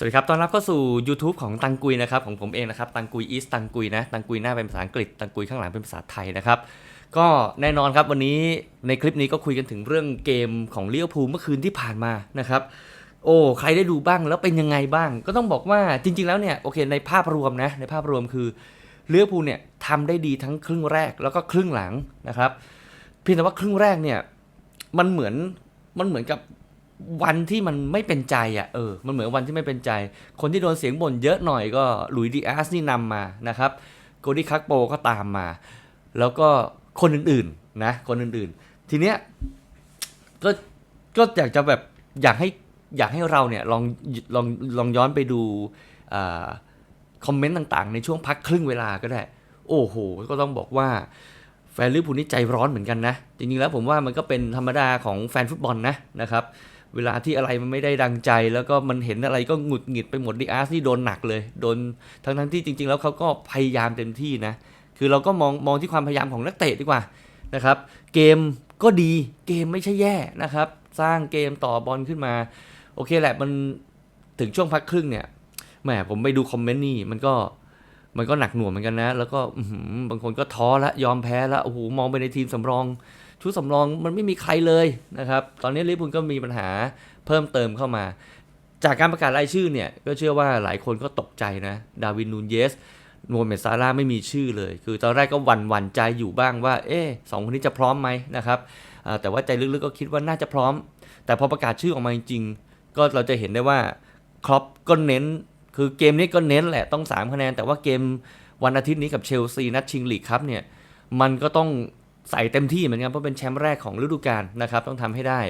สวัสดีครับ ต้อนรับเข้าสู่ YouTube ของตังกุยนะครับของผมเองนะครับ ตังกุยอีสตังกุยนะ ตังกุยหน้าเป็นภาษาอังกฤษ ตังกุยข้างหลังเป็นภาษาไทยนะครับ ก็แน่นอนครับวันนี้ในคลิปนี้ก็คุยกันถึงเรื่องเกมของเลี้ยวภูเมื่อคืนที่ผ่านมานะครับ โอ้ใครได้ดูบ้างแล้วเป็นยังไงบ้าง ก็ต้องบอกว่าจริง ๆ แล้วเนี่ยโอเคในภาพรวมนะในภาพรวมคือเลี้ยวภูเนี่ยทำได้ดีทั้งครึ่งแรกแล้วก็ครึ่งหลังนะครับ เพียงแต่ว่าครึ่งแรกเนี่ยมันเหมือนมันเหมือนกับ วันที่มันไม่เป็นใจอะเออมันเหมือนวันที่ไม่เป็นใจ คนที่โดนเสียงบ่นเยอะหน่อยก็หลุยดีอาสนี่นำมานะครับโกดี้คักโปก็ตามมา แล้วก็คนอื่นๆนะคนอื่นๆ ทีเนี้ยก็ก็อยากจะแบบอยากให้อยากให้เราเนี่ยลองลองลองย้อนไปดูอคอมเมนต์ต่างๆ ในช่วงพักครึ่งเวลาก็ได้ โอ้โห ก็ต้องบอกว่าแฟนลิเวอร์พูลนี่ใจร้อนเหมือนกันนะ จริงๆแล้วผมว่ามันก็เป็นธรรมดาของแฟนฟุตบอลนะนะครับ เวลาที่อะไรมันไม่ได้ดังใจ แล้วก็มันเห็นอะไรก็หงุดหงิดไปหมดดิอาร์สนี่โดนหนักเลย โดนทั้งทั้งที่จริง ๆ แล้วเขาก็พยายามเต็มที่นะ คือเราก็มองมองที่ความพยายามของนักเตะดีกว่านะครับ เกมก็ดีเกมไม่ใช่แย่นะครับ สร้างเกมต่อบอลขึ้นมา โอเคแหละมันถึงช่วงพักครึ่งเนี่ยแหมผมไปดูคอมเมนต์นี่มันก็มันก็หนักหน่วงเหมือนกันนะ แล้วก็บางคนก็ท้อละยอมแพ้ละโอ้โหมองไปในทีมสำรอง ชุดสำรองมันไม่มีใครเลยนะครับ ตอนนี้ลิเวอร์พูลก็มีปัญหาเพิ่มเติมเข้ามา จากการประกาศรายชื่อเนี่ย ก็เชื่อว่าหลายคนก็ตกใจนะ ดาวินนูนเยสโมเมดซาร่าไม่มีชื่อเลย คือตอนแรกก็หวั่นหวั่นใจอยู่บ้างว่า เอ๊สองคนนี้จะพร้อมไหมนะครับ แต่ว่าใจลึกๆก็คิดว่าน่าจะพร้อม แต่พอประกาศชื่อออกมาจริงๆ ก็เราจะเห็นได้ว่าครอปก็เน้น คือเกมนี้ก็เน้นแหละต้อง 3 คะแนน แต่ว่าเกมวันอาทิตย์นี้กับเชลซีนัดชิงลีกครับเนี่ย มันก็ต้อง ใส่เต็มที่เหมือนกันเพราะเป็นแชมป์แรกของฤดูกาลนะครับต้องทำให้ได้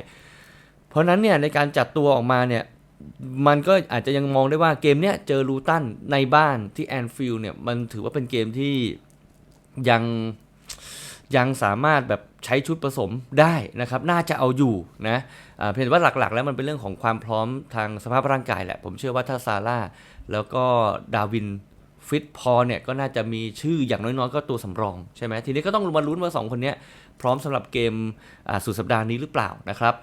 เพราะฉะนั้นเนี่ยในการจัดตัวออกมาเนี่ยมันก็อาจจะยังมองได้ว่าเกมเนี้ยเจอลูตันในบ้านที่แอนฟิลด์เนี่ยมันถือว่าเป็นเกมที่ยังยังสามารถแบบใช้ชุดผสมได้นะครับ น่าจะเอาอยู่นะเพียงแต่ว่าหลักๆ แล้วมันเป็นเรื่องของความพร้อมทางสภาพร่างกายแหละ ผมเชื่อว่าถ้าซาร่าแล้วก็ดาวิน ฟิตพอเนี่ยก็น่าจะมีชื่ออย่างน้อยๆ ก็ตัวสำรองใช่ไหมทีนี้ก็ต้องมาลุ้นว่าสองคนนี้พร้อมสำหรับเกมสุดสัปดาห์นี้หรือเปล่านะครับ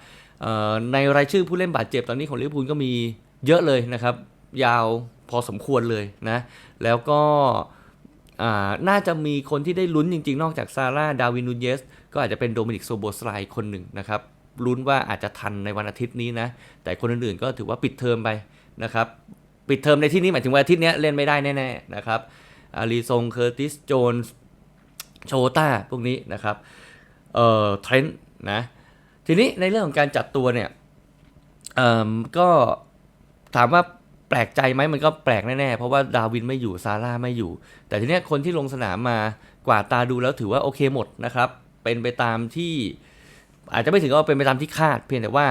ในรายชื่อผู้เล่นบาดเจ็บตอนนี้ของลิเวอร์พูลก็มีเยอะเลยนะครับ ยาวพอสมควรเลยนะแล้วก็น่าจะมีคนที่ได้ลุ้นจริง ๆ นอกจากซาร่าดาวินนูเยส ก็อาจจะเป็นโดมินิกโซโบสไลคนหนึ่งนะครับลุ้นว่าอาจจะทันในวันอาทิตย์นี้นะ แต่คนอื่นๆก็ถือว่าปิดเทอมไปนะครับ ปิดเทอมในที่นี้หมายถึงว่าอาทิตย์นี้เล่นไม่ได้แน่ๆนะครับอารีซงเคอร์ติสโจนส์โชต้าพวกนี้นะครับเอ่อเทรนต์นะทีนี้ในเรื่องของการจัดตัวเนี่ยเอ่อก็ถามว่าแปลกใจไหมมันก็แปลกแน่ๆ เพราะว่าดาวินไม่อยู่ซาร่าไม่อยู่ แต่ทีเนี้ยคนที่ลงสนามมากว่าตาดูแล้วถือว่าโอเคหมดนะครับ เป็นไปตามที่อาจจะไม่ถึงกับว่าเป็นไปตามที่คาดเพียงแต่ว่า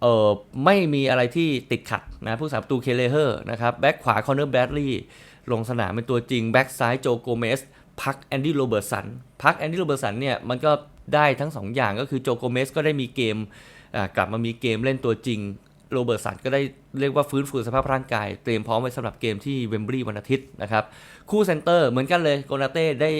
เออไม่มีอะไรที่ติดขัดนะผู้สาประตูเคเลเฮอร์นะครับแบ็กขวาคอนเนอร์แบดลี่ลงสนามเป็นตัวจริง แบ็กซ้ายโจโกเมสพักแอนดี้โรเบิร์สันพักแอนดี้โรเบิร์สันเนี่ยมันก็ได้ทั้ง2ออย่างก็คือโจโกเมสก็ได้มีเกมกลับมามีเกมเล่นตัวจริงโรเบิร์ตสันก็ได้ เรียกว่าฟื้นฟูสภาพร่างกาย เตรียมพร้อมไว้สำหรับเกมที่เวมบรีวันอาทิตย์นะครับ คู่เซนเตอร์เหมือนกันเลยโกนาเต้ได้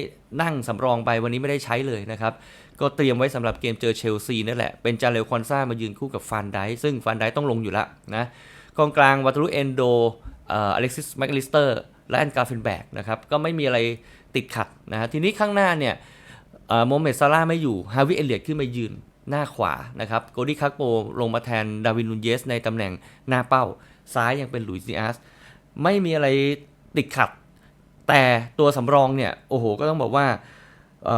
นั่งสำรองไปวันนี้ไม่ได้ใช้เลยนะครับ ก็เตรียมไว้สำหรับเกมเจอเชลซีนั่นแหละ เป็นจาเรลคอนซ่ามายืนคู่กับฟานไดซ์ซึ่งฟานไดต้องลงอยู่ล้วนะกองกลางวัตรุเอนโดอเล็กซิสแมคลิสเตอร์และแอนการ์เฟนแบกนะครับก็ไม่มีอะไรติดขัดนะฮะทีนี้ข้างหน้าเนี่ยเอ่อโมเมดซาร่าไม่อยู่ฮาวิเอเลียตขึ้นมายืน หน้าขวานะครับโกดี้คักโปลงมาแทนดาวินนูนเยสในตำแหน่งหน้าเป้า ซ้ายยังเป็นหลุยส์ดิอาสไม่มีอะไรติดขัด แต่ตัวสำรองเนี่ยโอ้โหก็ต้องบอกว่าเ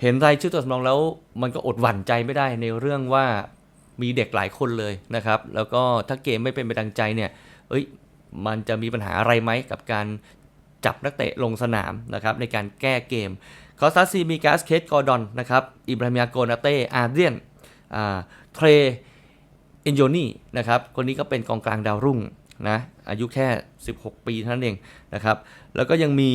เห็นรายชื่อตัวสำรองแล้วมันก็อดหวั่นใจไม่ได้ในเรื่องว่ามีเด็กหลายคนเลยนะครับ แล้วก็ถ้าเกมไม่เป็นไปดังใจเนี่ยเอ้ยมันจะมีปัญหาอะไรไหมกับการจับนักเตะลงสนามนะครับในการแก้เกมคอสตาซีมีกาสเคสกอร์ดอนนะครับ อิบราฮิมยาโกนาเต้อาเดียน เทรเอนโยนี่นะครับ คนนี้ก็เป็นกองกลางดาวรุ่งนะ อายุแค่ 16 ปีเท่านั้นเองนะครับ แล้วก็ยังมี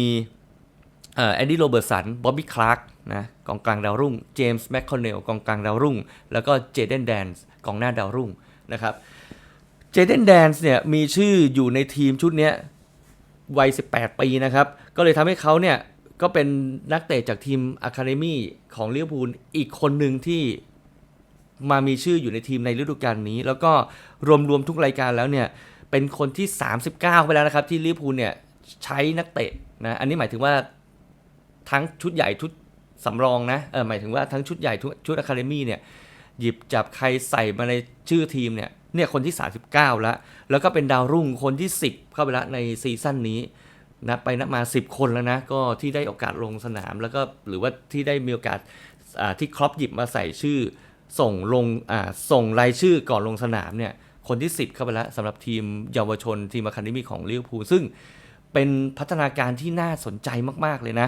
เอ่อแอนดี้โรเบิร์ตสัน บ๊อบบี้คลาร์กนะ กองกลางดาวรุ่ง เจมส์แมคคอนเนล กองกลางดาวรุ่ง แล้วก็เจเดนแดนส์ กองหน้าดาวรุ่งนะครับ เจเดนแดนส์เนี่ยมีชื่ออยู่ในทีมชุดนี้วัย 18 ปีนะครับ ก็เลยทำให้เขาเนี่ยก็เป็นนักเตะจากทีมอะคาเดมี่ของลิเวอร์พูลอีกคนหนึ่งที่ มามีชื่ออยู่ในทีมในฤดูกาลนี้ แล้วก็รวมๆทุกรายการแล้วเนี่ยเป็นคนที่ 39 ไปแล้วนะครับ ที่ลิเวอร์พูลเนี่ยใช้นักเตะนะอันนี้หมายถึงว่าทั้งชุดใหญ่ชุดสำรองนะเออหมายถึงว่าทั้งชุดใหญ่ชุดอะคาเดมี่เนี่ยหยิบจับใครใส่มาในชื่อทีมเนี่ยเนี่ยคนที่ 39 แล้ว แล้วก็เป็นดาวรุ่งคนที่ 10 เข้าไปแล้วในซีซั่นนี้นับไปนับมา 10 คนแล้วนะ ก็ที่ได้โอกาสลงสนาม แล้วก็หรือว่าที่ได้มีโอกาสที่ครอปหยิบมาใส่ชื่อ ส่งลงอ่าส่งรายชื่อก่อนลงสนามเนี่ยคนที่ 10 เข้าไปแล้วสำหรับทีมเยาวชนทีมอะคาเดมี่ของลิเวอร์พูลซึ่งเป็นพัฒนาการที่น่าสนใจมาก ๆ เลยนะ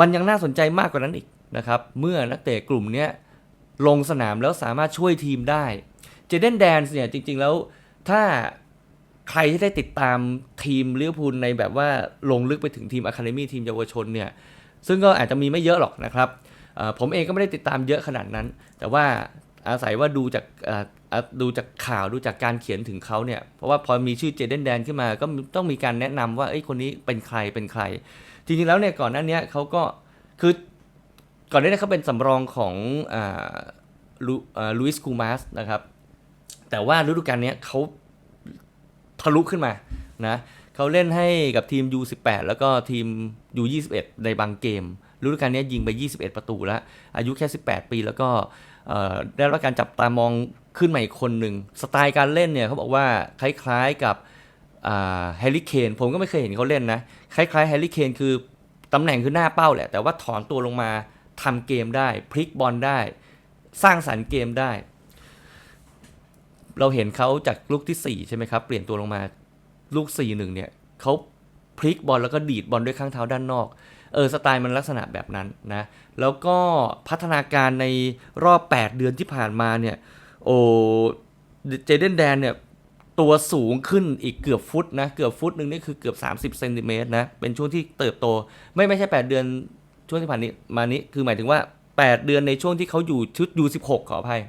มันยังน่าสนใจมากกว่านั้นอีกนะครับ เมื่อนักเตะกลุ่มนี้ลงสนามแล้วสามารถช่วยทีมได้ เจเดนแดนส์เนี่ยจริง ๆ แล้วถ้าใครที่ได้ติดตามทีมลิเวอร์พูลในแบบว่าลงลึกไปถึงทีมอะคาเดมี่ทีมเยาวชนเนี่ย ซึ่งก็อาจจะมีไม่เยอะหรอกนะครับ ผมเองก็ไม่ได้ติดตามเยอะขนาดนั้น แต่ว่าอาศัยว่าดูจากดูจากข่าวดูจากการเขียนถึงเขาเนี่ย เพราะว่าพอมีชื่อเจเดนแดนขึ้นมาก็ต้องมีการแนะนำว่าเอ้คนนี้เป็นใครเป็นใคร จริงๆแล้วเนี่ยก่อนหน้านี้เขาก็คือก่อนหน้านี้เขาเป็นสำรองของลูอ่าลุยส์คูมาสนะครับ แต่ว่าฤดูกาลนี้เขาทะลุขึ้นมานะเขาเล่นให้กับทีม U18 แล้วก็ทีม U21 ในบางเกม ฤดูกาลนี้ยิงไป 21 ประตูแล้ว อายุแค่ 18 ปีแล้วก็ได้รับการจับตามองขึ้นมาอีกคนหนึ่ง สไตล์การเล่นเนี่ยเขาบอกว่าคล้ายๆกับแฮร์รี่เคนผมก็ไม่เคยเห็นเขาเล่นนะ คล้ายๆแฮร์รี่เคนคือตำแหน่งคือหน้าเป้าแหละ แต่ว่าถอนตัวลงมาทำเกมได้ พลิกบอลได้ สร้างสรรค์เกมได้ เราเห็นเขาจากลูกที่ 4 ใช่ไหมครับ เปลี่ยนตัวลงมาลูก 4 1 เนี่ยเขาพลิกบอลแล้วก็ดีดบอลด้วยข้างเท้าด้านนอก เออสไตล์มันลักษณะแบบนั้นนะ แล้วก็พัฒนาการในรอบ 8 เดือนที่ผ่านมาเนี่ย โอ้เจเดนแดนเนี่ย ตัวสูงขึ้นอีกเกือบฟุตนะ เกือบฟุตหนึ่งนี่คือเกือบ 30เซนติเมตรนะ เป็นช่วงที่เติบโต ไม่ไม่ใช่ 8 เดือนช่วงที่ผ่านนี้มานี้คือหมายถึงว่า 8 เดือนในช่วงที่เขาอยู่ชุดยู16ขออภัย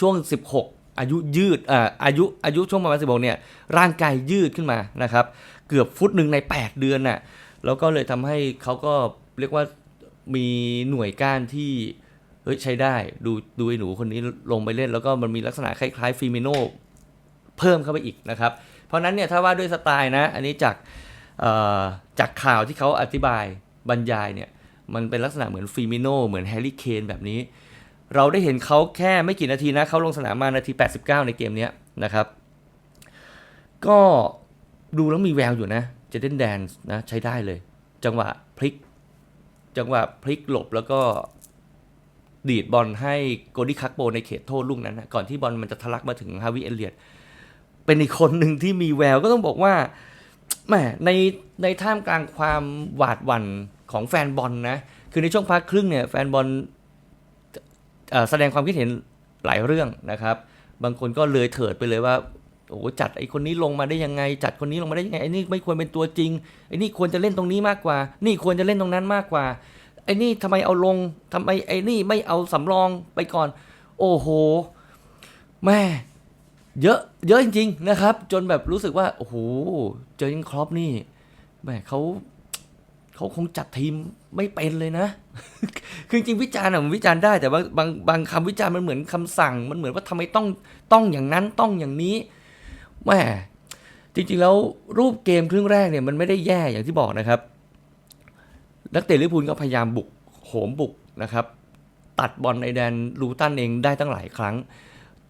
ช่วง 16อายุยืดอ่าอายุอายุช่วงประมาณ16เนี่ยร่างกายยืดขึ้นมานะครับ เกือบฟุตหนึ่งใน 8 เดือนน่ะ แล้วก็เลยทำให้เขาก็เรียกว่ามีหน่วยก้านที่เฮ้ยใช้ได้ดูดูไอ้หนูคนนี้ลงไปเล่น แล้วก็มันมีลักษณะคล้ายๆฟิมิโนเพิ่มเข้าไปอีกนะครับ เพราะนั้นเนี่ยถ้าว่าด้วยสไตล์นะ อันนี้จากจากข่าวที่เขาอธิบายบรรยายเนี่ย มันเป็นลักษณะเหมือนฟิมิโนเหมือนแฮร์รี่เคนแบบนี้ เราได้เห็นเขาแค่ไม่กี่นาทีนะเขาลงสนามมานาที 89 ในเกมนี้นะครับ ก็ดูแล้วมีแววอยู่นะ จเดนแดนส์นะใช้ได้เลย จังหวะพลิก จังหวะพลิกหลบแล้วก็ดีดบอลให้โกดี้คักโปในเขตโทษลูกนั้นนะก่อนที่บอลมันจะทะลักมาถึงฮาวิเอเลียตเป็นอีกคนหนึ่งที่มีแววก็ต้องบอกว่าแหมในในท่ามกลางความหวาดหวั่นของแฟนบอลนะคือในช่วงพักครึ่งเนี่ยแฟนบอลแสดงความคิดเห็นหลายเรื่องนะครับ บางคนก็เลยเถิดไปเลยว่า โอ้โหจัดไอ้คนนี้ลงมาได้ยังไง จัดคนนี้ลงมาได้ยังไงไอ้นี่ไม่ควรเป็นตัวจริงไอ้นี่ควรจะเล่นตรงนี้มากกว่า นี่ควรจะเล่นตรงนั้นมากกว่า ไอ้นี่ทำไมเอาลงทำไมไอ้นี่ไม่เอาสำรองไปก่อน โอ้โหแม่เยอะเยอะจริง ๆ นะครับ จนแบบรู้สึกว่าโอ้โหเจอยิงครอปนี่แม่เขาเขาคงจัดทีมไม่เป็นเลยนะ คือจริงวิจารณ์อะมันวิจารณ์ได้แต่ว่าบางบางคำวิจารณ์มันเหมือนคำสั่ง มันเหมือนว่าทำไมต้องต้องอย่างนั้นต้องอย่างนี้ แม่จริงๆแล้วรูปเกมครึ่งแรกเนี่ยมันไม่ได้แย่อย่างที่บอกนะครับ นักเตะลิเวอร์พูลก็พยายามบุกโหมบุกนะครับ ตัดบอลในแดนลูตันเองได้ตั้งหลายครั้ง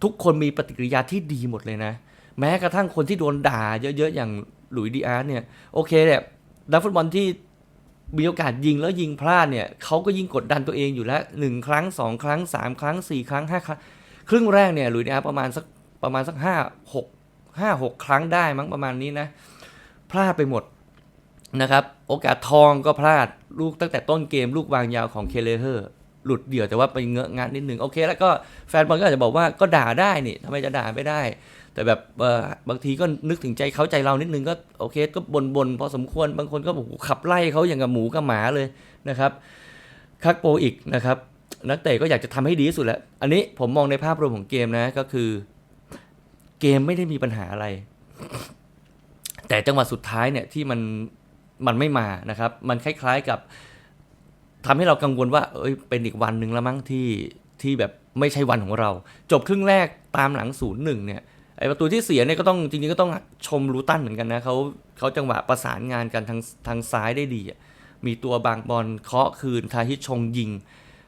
ทุกคนมีปฏิกิริยาที่ดีหมดเลยนะ แม้กระทั่งคนที่โดนด่าเยอะๆอย่างหลุยดีอาร์เนี่ยโอเคเนี่ยนักฟุตบอลที่มีโอกาสยิงแล้วยิงพลาดเนี่ยเขาก็ยิงกดดันตัวเองอยู่แล้วหนึ่งครั้งสองครั้งสามครั้งสี่ครั้งห้าครั้ง ครึ่งแรกเนี่ยหลุยดีอาร์ประมาณสักประมาณสักห้าหก ห้าหกครั้งได้มั้งประมาณนี้นะ พลาดไปหมดนะครับ โอกาสทองก็พลาดลูกตั้งแต่ต้นเกม ลูกวางยาวของเคเลเฮอร์หลุดเดี่ยวแต่ว่าไปเงอะงานนิดหนึ่งโอเค แล้วก็แฟนบอลก็อาจจะบอกว่าก็ด่าได้นี่ทำไมจะด่าไม่ได้ แต่แบบบางทีก็นึกถึงใจเขาใจเรานิดนึงก็โอเคก็บนบนๆพอสมควรบางคนก็บอกขับไล่เขาอย่างกับหมูกับหมาเลยนะครับคักโปอีกนะครับนักเตะก็อยากจะทำให้ดีที่สุดแล้ว อันนี้ผมมองในภาพรวมของเกมนะก็คือ เกมไม่ได้มีปัญหาอะไร แต่จังหวะสุดท้ายเนี่ยที่มันมันไม่มานะครับ มันคล้ายๆกับทำให้เรากังวลว่า เอ้ยเป็นอีกวันหนึ่งแล้วมั้งที่ที่แบบไม่ใช่วันของเรา จบครึ่งแรกตามหลังศูนย์หนึ่งเนี่ยไอประตูที่เสียเนี่ยก็ต้องจริงๆก็ต้องชมลูตันเหมือนกันนะเขาเขาจังหวะประสานงานกันทางทางซ้ายได้ดีมีตัวบางบอลเคาะคืนทาฮิตชงยิง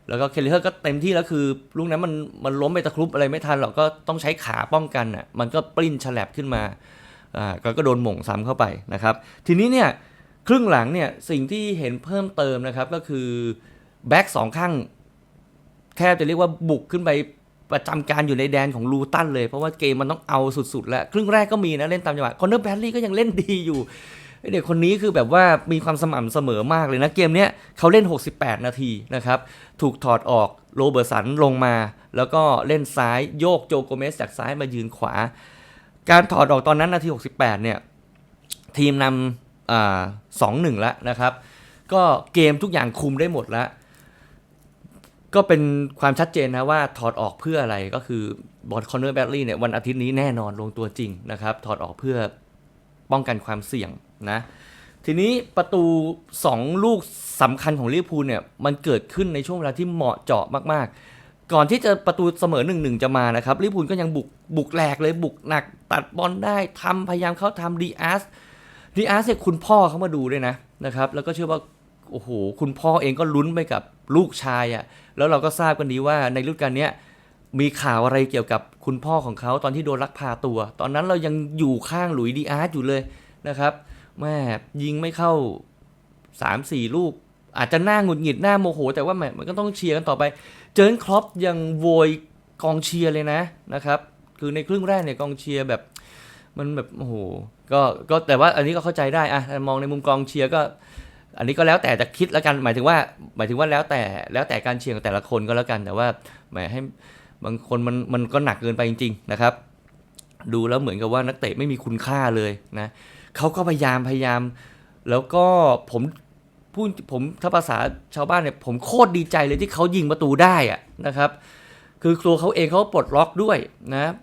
แล้วก็เคลเลอร์ก็เต็มที่แล้วคือลูกนั้นมันมันล้มไปตะครุบอะไรไม่ทันหรอกก็ต้องใช้ขาป้องกันอะมันก็ปลิ้นฉลับขึ้นมาอ่าก็ก็โดนหม่งซ้ำเข้าไปนะครับ ทีนี้เนี่ยครึ่งหลังเนี่ยสิ่งที่เห็นเพิ่มเติมนะครับก็คือแบ็กสองข้างแทบจะเรียกว่าบุกขึ้นไปประจำการอยู่ในแดนของลูตันเลย เพราะว่าเกมมันต้องเอาสุดๆ แล้ว ครึ่งแรกก็มีนะ เล่นตามจังหวะคอนเนอร์แบดลี่ก็ยังเล่นดีอยู่ เด็กคนนี้คือแบบว่ามีความสม่ำเสมอมากเลยนะเกมเนี้ยเขาเล่น 68 นาทีนะครับถูกถอดออกโรเบอร์สันลงมา แล้วก็เล่นซ้ายโยกโจโกเมสจากซ้ายมายืนขวา การถอดออกตอนนั้นนาที 68 เนี่ยทีมนำสองหนึ่งแล้วนะครับ ก็เกมทุกอย่างคุมได้หมดแล้วก็เป็นความชัดเจนนะว่าถอดออกเพื่ออะไรก็คือบอลคอนเนอร์แบตลี่เนี่ยวันอาทิตย์นี้แน่นอนลงตัวจริงนะครับ ถอดออกเพื่อป้องกันความเสี่ยง นะทีนี้ประตู 2 ลูกสำคัญของลิเวอร์พูลเนี่ยมันเกิดขึ้นในช่วงเวลาที่เหมาะเจาะมากๆ ก่อนที่จะประตูเสมอหนึ่งหนึ่งจะมานะครับลิเวอร์พูลก็ยังบุกบุกแหลกเลยบุกหนัก ตัดบอลได้ทำพยายามเข้าทำดีอาร์สดีอาร์สเนี่ยคุณพ่อเขามาดูด้วยนะนะครับแล้วก็เชื่อว่าโอ้โหคุณพ่อเองก็ลุ้นไปกับลูกชายอะ่ะแล้วเราก็ทราบกันดีว่าในฤดูกาลนี้มีข่าวอะไรเกี่ยวกับคุณพ่อของเขาตอนที่โดนลักพาตัว ตอนนั้นเรายังอยู่ข้างหลุยดีอาร์สอยู่เลยนะครับ แม่ยิงไม่เข้าสามสี่ลูก อาจจะหน้าหงุดหงิดหน้าโมโห แต่ว่าแมมันก็ต้องเชียร์กันต่อไป เจอร์นครอปยังโวยกองเชียร์เลยนะนะครับคือในครึ่งแรกเนี่ยกองเชียร์แบบมันแบบโอ้โหก็ก็แต่ว่าอันนี้ก็เข้าใจได้อะมองในมุมกองเชียร์ก็ อันนี้ก็แล้วแต่จะคิดแล้วกัน หมายถึงว่า หมายถึงว่าแล้วแต่แล้วแต่การเชียร์ของแต่ละคนก็แล้วกัน แต่ว่าแหมให้บางคนมันมันก็หนักเกินไปจริง ๆ นะครับ ดูแล้วเหมือนกับว่านักเตะไม่มีคุณค่าเลยนะ เขาก็พยายามพยายาม แล้วก็ผมพูดผมถ้าภาษาชาวบ้านเนี่ยผมโคตรดีใจเลยที่เขายิงประตูได้อะนะครับ คือตัวเขาเองเขาปลดล็อกด้วยนะ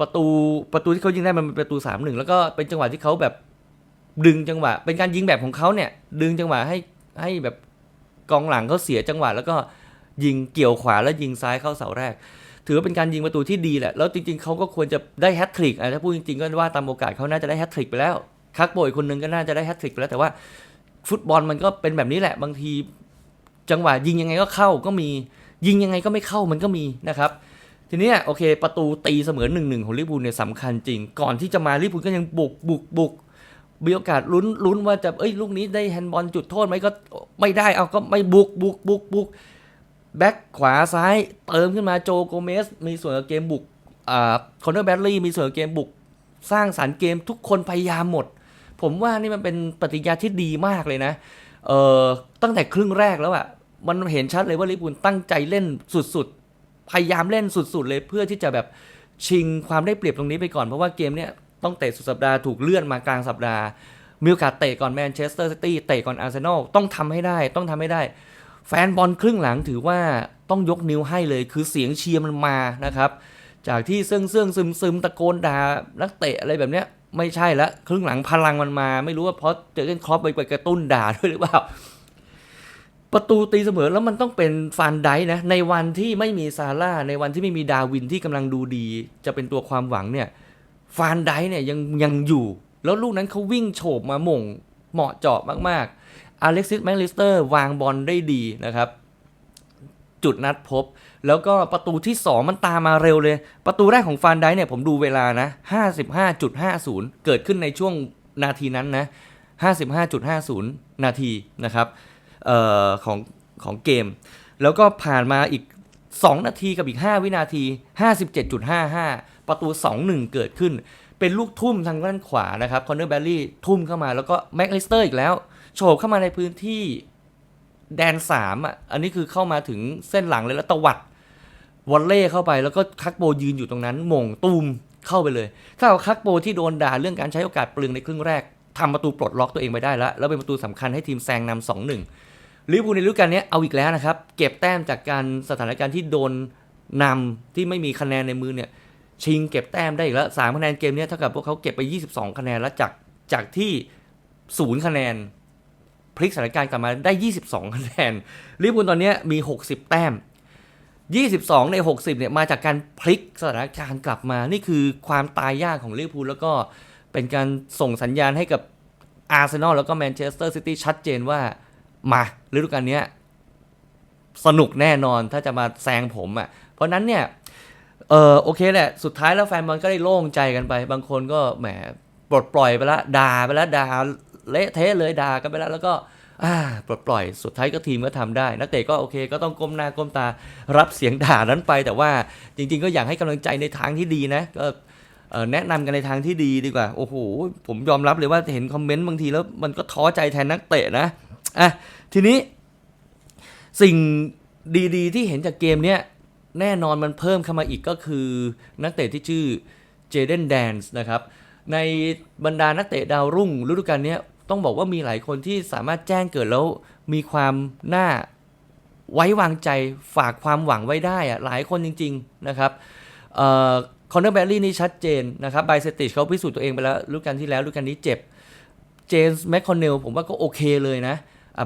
ประตูประตูที่เขายิงได้มันเป็นประตูสามหนึ่งแล้วก็เป็นจังหวะที่เขาแบบดึงจังหวะ เป็นการยิงแบบของเขาเนี่ย ดึงจังหวะให้ให้แบบกองหลังเขาเสียจังหวะ แล้วก็ยิงเกี่ยวขวาแล้วยิงซ้ายเข้าเสาแรก ถือว่าเป็นการยิงประตูที่ดีแหละ แล้วจริงๆเขาก็ควรจะได้แฮตทริกถ้าพูดจริงๆก็ว่าตามโอกาสเขาน่าจะได้แฮตทริกไปแล้ว คักโบยคนหนึงก็น่าจะได้แฮตทริกไปแล้วแต่ว่าฟุตบอลมันก็เป็นแบบนี้แหละ บางที จังหวะยิงยังไงก็เข้าก็มียิงยังไงก็ไม่เข้ามันก็มีนะครับทีนี้โอเค ประตูตีเสมอหนึ่งหนึ่งของลิเวอร์พูลเนี่ยสำคัญจริง ก่อนที่จะมาลิเวอร์พูลก็ยังบุกบุกบุกมีโอกาสลุ้นลุ้นว่าจะเอ้ยลูกนี้ได้แฮนด์บอลจุดโทษไหมก็ไม่ได้เอาก็ไม่บุกบุกบุกบุก แบ็คขวาซ้ายเติมขึ้นมาโจโกเมส มีส่วนกับเกมบุกอ่าคอนเนอร์แบดลี่มีส่วนกับเกมบุก สร้างสารรค์เกมทุกคนพยายามหมด ผมว่านี่มันเป็นปฏิกิริยาที่ดีมากเลยนะเอ่อตั้งแต่ครึ่งแรกแล้วอะมันเห็นชัดเลยว่าลิเวอร์พูลตั้งใจเล่นสุดๆ พยายามเล่นสุดๆเลยเพื่อที่จะแบบชิงความได้เปรียบตรงนี้ไปก่อน เพราะว่าเกมเนี้ยต้องเตะสุดสัปดาห์ถูกเลื่อนมากลางสัปดาห์มีโอกาสเตะก่อนแมนเชสเตอร์ซิตี้เตะก่อนอาร์เซนอลต้องทำให้ได้ต้องทำให้ได้ แฟนบอลครึ่งหลังถือว่าต้องยกนิ้วให้เลย คือเสียงเชียร์มันมานะครับ จากที่เสื่องเสื่องซึมซึมตะโกนด่านักเตะอะไรแบบเนี้ยไม่ใช่ละครึ่งหลังพลังมันมา ไม่รู้ว่าเพราะเจอเกนครอปไปกระตุ้นด่าด้วยหรือเปล่า ประตูตีเสมอแล้วมันต้องเป็นฟานไดนะ ในวันที่ไม่มีซาร่าในวันที่ไม่มีดาวินที่กำลังดูดี จะเป็นตัวความหวังเนี่ยฟานไดเนี่ยยังยังอยู่ แล้วลูกนั้นเขาวิ่งโฉบมาหม่งเหมาะเจาะมากๆ อเล็กซิสแมคลิสเตอร์วางบอลได้ดีนะครับ จุดนัดพบ แล้วก็ประตูที่ 2 มันตามมาเร็วเลย ประตูแรกของฟานไดเนี่ยผมดูเวลานะ 55.50 เกิดขึ้นในช่วงนาทีนั้นนะ 55.50 นาทีนะครับออของของเกม แล้วก็ผ่านมาอีก 2 นาทีกับอีก 5 วินาที 57.55 ประตู 2-1 เกิดขึ้น เป็นลูกทุ่มทางด้านขวานะครับคอนเนอร์แบลลี่ทุ่มเข้ามาแล้วก็แม็กลิสเตอร์อีกแล้ว โฉบเข้ามาในพื้นที่แดนสามอะ อันนี้คือเข้ามาถึงเส้นหลังเลยแล้วตวัดวอลเล่เข้าไปแล้วก็คักโบยืนอยู่ตรงนั้นมงตูมเข้าไปเลย ถ้าเอาคักโบที่โดนด่าเรื่องการใช้โอกาสเปลืองในครึ่งแรกทำประตูปลดล็อกตัวเองไปได้แล้ว แล้วเป็นประตูสำคัญให้ทีมแซงนำสองหนึ่งลิเวอร์พูลในฤดูกาลนี้เอาอีกแล้วนะครับ เก็บแต้มจากการสถานการณ์ที่โดนนำที่ไม่มีคะแนนในมือเนี่ยชิงเก็บแต้มได้อีกแล้วสามคะแนนเกมนี้เท่ากับพวกเขาเก็บไป 22 คะแนนแล้วจากจากที่ศูนย์คะแนน พลิกสถานการณ์กลับมาได้ 22คะแนนลิเวอร์พูลตอนนี้มี 60 แต้ม 22 ใน 60เนี่ยมาจากการพลิกสถานการณ์กลับมา นี่คือความตายยากของลิเวอร์พูลแล้วก็เป็นการส่งสัญญาณให้กับอาร์เซนอลแล้วก็แมนเชสเตอร์ซิตี้ชัดเจนว่ามาฤดูกาลเนี้ยสนุกแน่นอนถ้าจะมาแซงผมอะ่ะ เพราะนั้นเนี่ย เออโอเคแหละ สุดท้ายแล้วแฟนบอลก็ได้โล่งใจกันไป บางคนก็แหมปลดปล่อยไปละด่าไปล้วด่า เละเทะเลยด่ากันไปแล้วแล้วก็อ่าปลดปล่อยสุดท้ายก็ทีมก็ทำได้ นักเตะก็โอเค ก็ต้องก้มหน้าก้มตารับเสียงด่านั้นไป แต่ว่าจริง ๆ ก็อยากให้กำลังใจในทางที่ดีนะก็แนะนำกันในทางที่ดีดีกว่า โอ้โห ผมยอมรับเลยว่าเห็นคอมเมนต์บางทีแล้วมันก็ท้อใจแทนนักเตะนะอะทีนี้สิ่งดีๆ ที่เห็นจากเกมเนี้ยแน่นอนมันเพิ่มเข้ามาอีกก็คือ นักเตะที่ชื่อเจเดนแดนส์นะครับในบรรดานักเตะดาวรุ่งฤดูกาลเนี้ย ต้องบอกว่ามีหลายคนที่สามารถแจ้งเกิดแล้วมีความน่าไว้วางใจฝากความหวังไว้ได้อะหลายคนจริง ๆ นะครับคอนเนอร์แบลลี่นี่ชัดเจนนะครับไบเซติชเขาพิสูจน์ตัวเองไปแล้วฤดูกาลที่แล้วฤดูกาลนี้เจ็บ เจมส์แมคคอนเนลผมว่าก็โอเคเลยนะ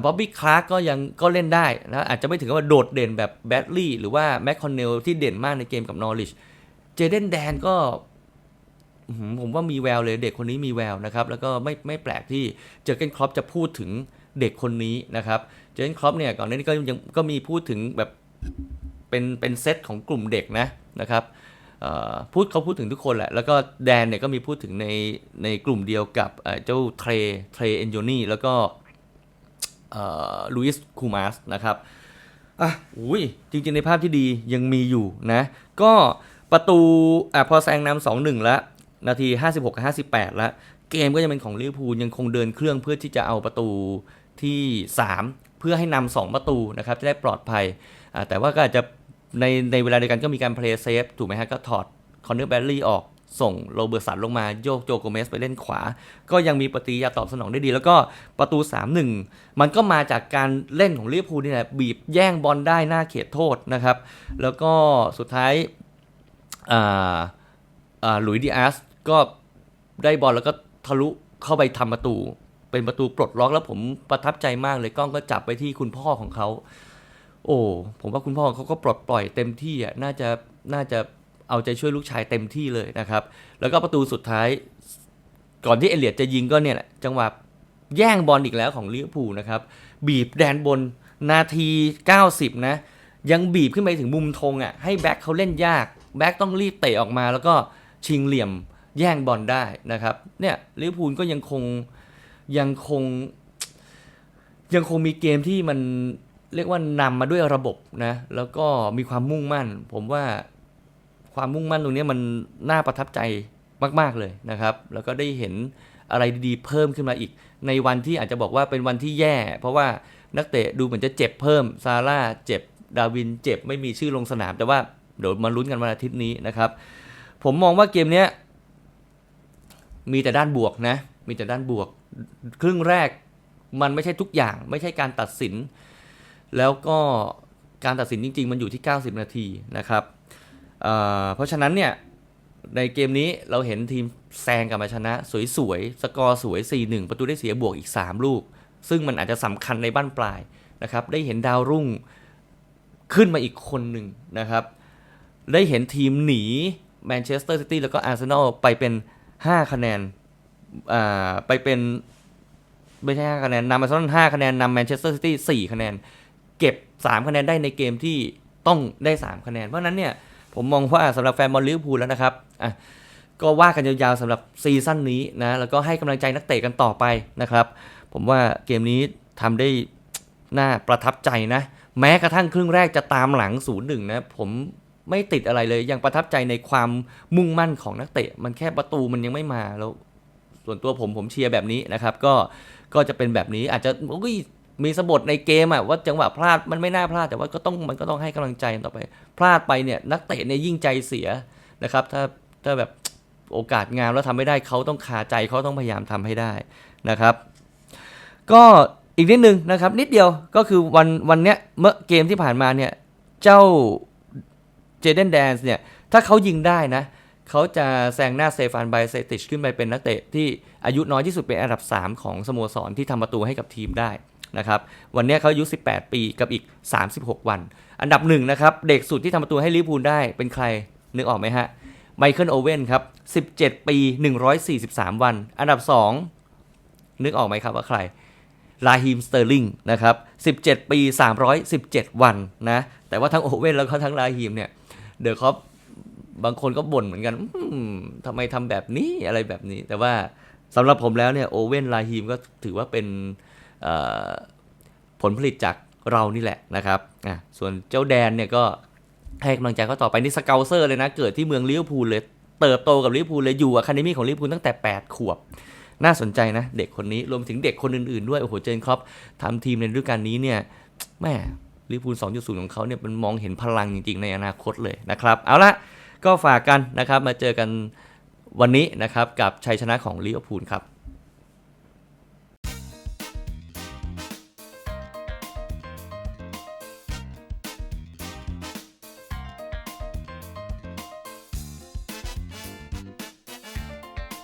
บ๊อบบี้คลาร์กก็ยังก็เล่นได้นะอาจจะไม่ถึงกับว่าโดดเด่นแบบแบดลี่หรือว่าแมคคอนเนลที่เด่นมากในเกมกับนอริชเจเดนแดนก็ ผมว่ามีแววเลยเด็กคนนี้มีแววนะครับ แล้วก็ไม่ไม่แปลกที่เจอเกนครอปจะพูดถึงเด็กคนนี้นะครับ เจอเกนครอปเนี่ยก่อนหน้านี้ก็ยังก็มีพูดถึงแบบเป็นเป็นเซตของกลุ่มเด็กนะนะครับพูดเขาพูดถึงทุกคนแหละ แล้วก็แดนเนี่ยก็มีพูดถึงในในกลุ่มเดียวกับเอ่อเจ้าเทรเทรเอนโยนี่แล้วก็ลุยส์คูมาสนะครับอะอุ้ยจริง ๆ ในภาพที่ดียังมีอยู่นะ ก็ประตูอะพอแซงนำสองหนึ่งแล้ว นาที 56 กับ 58 แล้ว เกมก็ยังเป็นของลิเวอร์พูลยังคงเดินเครื่องเพื่อที่จะเอาประตูที่ 3 เพื่อให้นำสองประตูนะครับ จะได้ปลอดภัย แต่ว่าก็อาจจะในในเวลาเดียวกันก็มีการเพลย์เซฟถูกไหมฮะ ก็ถอดคอนเนอร์แบลลี่ออกส่งโรเบิร์ตสันลงมาโยกโจโกเมสไปเล่นขวา ก็ยังมีปฏิยาตอบสนองได้ดี แล้วก็ประตู 3-1 มันก็มาจากการเล่นของลิเวอร์พูลนี่แหละบีบแย่งบอลได้หน้าเขตโทษนะครับ แล้วก็สุดท้ายอ่าอ่าหลุยส์ดีอาส ก็ได้บอลแล้วก็ทะลุเข้าไปทำประตู เป็นประตูปลดล็อกแล้วผมประทับใจมากเลยกล้องก็จับไปที่คุณพ่อของเขา โอ้ผมว่าคุณพ่อเขาก็ปลดปล่อยเต็มที่อะน่าจะน่าจะเอาใจช่วยลูกชายเต็มที่เลยนะครับ แล้วก็ประตูสุดท้าย ก่อนที่เอเลียดจะยิงก็เนี่ยแหละจังหวะแย่งบอลอีกแล้วของลิเวอร์พูลนะครับ บีบแดนบนนาที 90 นะ ยังบีบขึ้นไปถึงมุมธงอะให้แบ็คเขาเล่นยาก แบ็คต้องรีบเตะออกมาแล้วก็ชิงเหลี่ยม แย่งบอลได้นะครับ เนี่ยลิเวอร์พูลก็ยังคงยังคง ยังคงมีเกมที่มันเรียกว่านำมาด้วยระบบนะ แล้วก็มีความมุ่งมั่น ผมว่าความมุ่งมั่นตรงนี้มันน่าประทับใจมาก ๆ เลยนะครับ แล้วก็ได้เห็นอะไรดีๆ เพิ่มขึ้นมาอีก ในวันที่อาจจะบอกว่าเป็นวันที่แย่ เพราะว่านักเตะดูเหมือนจะเจ็บเพิ่ม ซาร่าเจ็บ ดาวินเจ็บ ไม่มีชื่อลงสนาม แต่ว่าเดี๋ยวมาลุ้นกันวันอาทิตย์นี้นะครับ ผมมองว่าเกมเนี้ย มีแต่ด้านบวกนะ มีแต่ด้านบวก ครึ่งแรกมันไม่ใช่ทุกอย่าง ไม่ใช่การตัดสิน แล้วก็การตัดสินจริง ๆ มันอยู่ที่ 90 นาทีนะครับเเพราะฉะนั้นเนี่ยในเกมนี้เราเห็นทีมแซงกลับมาชนะ สวยๆ สกอร์สวย 4-1 ประตูได้เสียบวกอีก 3 ลูก ซึ่งมันอาจจะสำคัญในบ้านปลายนะครับ ได้เห็นดาวรุ่งขึ้นมาอีกคนหนึ่งนะครับ ได้เห็นทีมหนีแมนเชสเตอร์ซิตี้แล้วก็อาร์เซนอลไปเป็น 5คะแนนอ่าไปเป็นไม่ใช่5คะแนนนำอาร์เซนอล5คะแนนนำแมนเชสเตอร์ซิตี้4คะแนน เก็บ3คะแนนได้ในเกมที่ต้องได้3คะแนน เพราะนั้นเนี่ยผมมองว่าสำหรับแฟนบอลลิเวอร์พูลแล้วนะครับอะก็ว่ากันยาวๆสำหรับซีซั่นนี้นะ แล้วก็ให้กำลังใจนักเตะกันต่อไปนะครับ ผมว่าเกมนี้ทำได้น่าประทับใจนะ แม้กระทั่งครึ่งแรกจะตามหลัง0-1นะ ผม ไม่ติดอะไรเลย ยังประทับใจในความมุ่งมั่นของนักเตะ มันแค่ประตูมันยังไม่มาแล้ว ส่วนตัวผมผมเชียร์แบบนี้นะครับ ก็ก็จะเป็นแบบนี้อาจจะอุ้ยมีสะบดในเกมอะว่าจังหวะพลาดมันไม่น่าพลาดแต่ว่าก็ต้องมันก็ต้องให้กำลังใจต่อไป พลาดไปเนี่ยนักเตะเนี่ยยิ่งใจเสียนะครับ ถ้าถ้าแบบโอกาสงามแล้วทำไม่ได้เขาต้องคาใจเขาต้องพยายามทำให้ได้นะครับ ก็อีกนิดนึงนะครับ นิดเดียวก็คือวันวันเนี้ยเมื่อเกมที่ผ่านมาเนี่ยเจ้า เจเดนแดนส์เนี่ย ถ้าเขายิงได้นะ เขาจะแซงหน้าเซฟานไบเซติชขึ้นไปเป็นนักเตะที่อายุน้อยที่สุดเป็นอันดับ 3 ของสโมสรที่ทำประตูให้กับทีมได้นะครับ วันนี้เขาอายุ 18 ปีกับอีก 36 วัน อันดับหนึ่งนะครับ เด็กสุดที่ทำประตูให้ลิเวอร์พูลได้เป็นใคร นึกออกไหมฮะ ไมเคิลโอเว่นครับ 17 ปี 143 วัน อันดับ 2 นึกออกไหมครับว่าใคร ลาฮิมสเตอร์ลิงนะครับ 17 ปี 317 วันนะ แต่ว่าทั้งโอเว่นแล้วก็ทั้งลาฮิมเนี่ย เดอะคอปบางคนก็บ่นเหมือนกันอืมทำไมทำแบบนี้อะไรแบบนี้ แต่ว่าสำหรับผมแล้วเนี่ยโอเว่นลาฮิมก็ถือว่าเป็นผลผลิตจากเรานี่แหละนะครับอะส่วนเจ้าแดนเนี่ยก็ให้กำลังใจเขาต่อไปนี่สเกลเซอร์เลยนะ เกิดที่เมืองลิเวอร์พูลเลย เติบโตกับลิเวอร์พูลเลยอยู่อะคาเดมี่ของลิเวอร์พูลตั้งแต่ 8 ขวบ น่าสนใจนะ เด็กคนนี้รวมถึงเด็กคนอื่นๆด้วย โอ้โหเจนครอปทำทีมในฤดูกาลนี้เนี่ยแม่ ลิฟูล2.0 ของเขาเนี่ยมันมองเห็นพลังจริงๆ ในอนาคตเลยนะครับ เอาละก็ฝากกันนะครับมาเจอกันวันนี้นะครับกับชัยชนะของลิเวอร์พูลครับ